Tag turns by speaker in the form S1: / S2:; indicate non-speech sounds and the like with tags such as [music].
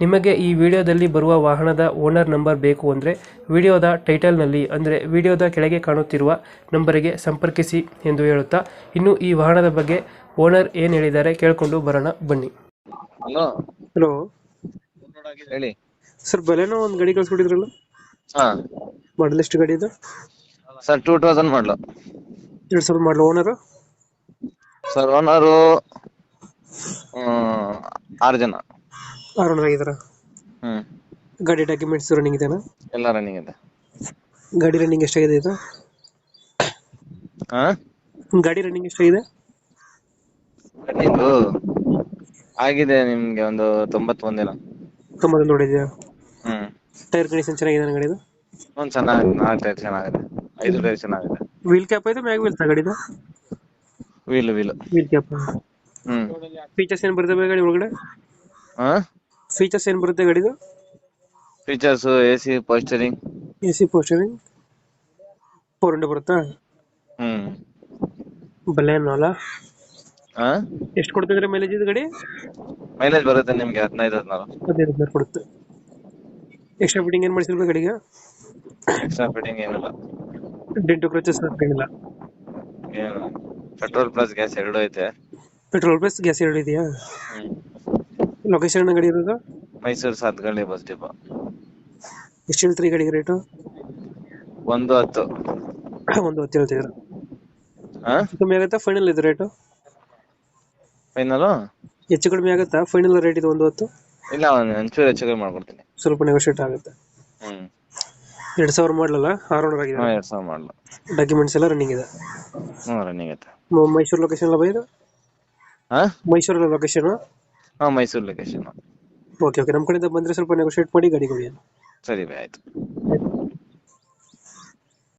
S1: ನಿಮಗೆ ಈ ವಿಡಿಯೋದಲ್ಲಿ ಬರುವ ವಾಹನದ ಓನರ್ ನಂಬರ್ ಬೇಕು ಅಂದರೆ ವಿಡಿಯೋದ ಟೈಟಲ್ನಲ್ಲಿ ಅಂದರೆ ವಿಡಿಯೋದ ಕೆಳಗೆ ಕಾಣುತ್ತಿರುವ ನಂಬರಿಗೆ ಸಂಪರ್ಕಿಸಿ ಎಂದು ಹೇಳುತ್ತಾ ಇನ್ನು ಈ ವಾಹನದ ಬಗ್ಗೆ ಓನರ್ ಏನು ಹೇಳಿದ್ದಾರೆ ಕೇಳಿಕೊಂಡು ಬರೋಣ ಬನ್ನಿ.
S2: ಹಲೋ.
S1: ಹಲೋ.
S2: ಹೇಳಿ.
S1: ಸರ್ ಬಲೆನೋ ಒಂದು ಗಾಡಿ ಕಳ್ಸ್ಕೊಟ್ಟಿದ್ರಲ್ಲ?
S2: ಹಾ.
S1: ಮಾಡಲ್ ಎಷ್ಟು ಗಾಡಿ ಇದು?
S2: ಸರ್ ಟೂ ತೌಸಂಡ್ ಮಾಡಲು.
S1: ಎರಡು ಸಾವಿರ ಮಾಡಲು ಓನರು?
S2: ಸರ್ ಓನರು ಆರು ಜನ.
S1: ಆರು ಓನರ್ ಆಗಿದಾರ
S2: ಹ್ಮ್.
S1: ಗಾಡಿ ಡಾಕ್ಯುಮೆಂಟ್ಸ್ ರನ್ನಿಂಗ್ ಇದೆನಾ?
S2: ಎಲ್ಲ ರನ್ನಿಂಗ್ ಇದೆ.
S1: ಗಾಡಿ ರನ್ನಿಂಗ್ ಎಷ್ಟಾಗಿದೆ ಇದು?
S2: ಆ?
S1: ಗಾಡಿ ರನ್ನಿಂಗ್ ಎಷ್ಟಾಗಿದೆ?
S2: ಇದೆ ಆಗಿದೆ ನಿಮ್ಗೆ ಒಂದು ತೊಂಬತ್ತು ಒಂದಿನ
S1: ತೊಂಬತ್ತು ನೋಡಿದ್ಯಾ
S2: ಹ್ಮ್.
S1: ಟೈರ್ ಕಂಡೀಷನ್ ಚೆನ್ನಾಗಿದೆ ಗಾಡಿದು
S2: ಒಂದ್ ಚೆನ್ನಾಗಿದೆ ನಾಲ್ಕು ಟೈರ್ ಚೆನ್ನಾಗಿದೆ. ಐದು ಟೈರ್ ಚೆನ್ನಾಗಿದೆ.
S1: ವೀಲ್ ಕ್ಯಾಪ್ ಐತೆ ಮ್ಯಾಗ್ ವೀಲ್ ಗಾಡಿದು
S2: wheel wheel
S1: wheel cap
S2: hmm.
S1: Features ಏನು ಬರ್ತವೆ ಗಾಡಿ ಒಳಗಡೆ?
S2: ಹಾ
S1: ಫೀಚರ್ಸ್ ಏನು ಬರುತ್ತೆ ಗಾಡಿದು?
S2: Features A C ಪೋಸ್ಟರಿಂಗ್
S1: A C ಪೋಸ್ಟರಿಂಗ್ four hundred ಬರುತ್ತಾ?
S2: ಹ್ಮ್.
S1: ಬಲೇನ್ ಅಲ್ಲ
S2: ಹಾ
S1: ಎಷ್ಟು ಕೊಡ್ತಿದ್ರೆ ಮೈಲೇಜ್ ಇದು ಗಾಡಿ?
S2: ಮೈಲೇಜ್ ಬರುತ್ತೆ ನಿಮಗೆ ಹದಿನೈದು ಹದಿನಾರು.
S1: ಹದಿನೈದು ಹದಿನಾರು ಕೊಡುತ್ತೆ. ಎಕ್ಸ್ಟ್ರಾ ಫಿಟ್ಟಿಂಗ್ ಏನು ಮಾಡಿಸಿರ್ಬೇಕು ಗಾಡಿಗೆ?
S2: ಎಕ್ಸ್ಟ್ರಾ ಫಿಟ್ಟಿಂಗ್ ಏನಿಲ್ಲ.
S1: ಡೆಂಟು ಕ್ರಚಸ್ ಏನಿಲ್ಲ.
S2: ಏನು ಪೆಟ್ರೋಲ್ ಪ್ಲಸ್ ಗ್ಯಾಸ್ ಎರಡು ಐತೆ.
S1: ಪೆಟ್ರೋಲ್ ಪ್ಲಸ್ ಗ್ಯಾಸ್ ಎರಡು ಇದೆಯಾ?
S2: ಹ್ಮ್.
S1: ಲೊಕೇಶನ್ ಗಡಿ ಇರೋದು?
S2: Mysuru Sathagalli bus depot.
S1: ಎಷ್ಟು ಹೇಳ್ತೀರಿ ಗಡಿ ರೇಟ್ ರೇಟು
S2: ಒಂದು ಹತ್ತು. [coughs]
S1: ಒಂದು ಹೊತ್ತು ಹೇಳ್ತಿದ್ರು
S2: ಹಾ
S1: ಕಮ್ಮಿ ಆಗುತ್ತಾ? ಫೈನಲ್ ಇದು ರೇಟು
S2: ಫೈನಲ್
S1: ಹೆಚ್ಚು ಕಡಿಮೆ ಆಗುತ್ತಾ? ಫೈನಲ್ ರೇಟ್ ಇದು ಒಂದು ಹೊತ್ತು?
S2: ಇಲ್ಲ ನಾನು ಒಂಚೂರು ಹೆಚ್ಚು ಕಮ್ಮಿ ಮಾಡ್ಕೊಡ್ತೀನಿ.
S1: ಸ್ವಲ್ಪ ನೆಗೋಷಿಯೇಟ್ ಆಗುತ್ತೆ.
S2: ಹ್ಮ್.
S1: ಎರಡು ಸಾವಿರ ಮಾಡಲಲ್ಲ? ಆರು ಓನರ್
S2: ಹಾ
S1: ಆಗಿದೆ
S2: ಎರಡ್ ಸಾವಿರ ಮಾಡಲು.
S1: ಡಾಕ್ಯುಮೆಂಟ್ಸ್ ಎಲ್ಲ ರನ್ನಿಂಗ್ ಇದೆ.
S2: ಹ್ಞೂ ರನ್ನಿಂಗ್ ಐತೆ
S1: ಮ- ಮೈಸೂರು ಲೊಕೇಶನ್ ಎಲ್ಲ ಬೈದು?
S2: ಹಾ
S1: ಮೈಸೂರಲ್ಲಿ ಲೊಕೇಶನ್
S2: ಹಾ ಮೈಸೂರು ಲೊಕೇಶನ್
S1: ಓಕೆ ಓಕೆ ನಮ್ಮ ಕಡೆಯಿಂದ ಬಂದರೆ ಸ್ವಲ್ಪ ನೆಗೋಷಿಯೇಟ್ ಮಾಡಿ ಗಾಡಿ ಕೊಡಿ
S2: ಸರಿ ಬೈ ಆಯ್ತು.
S1: ಆಯ್ತು.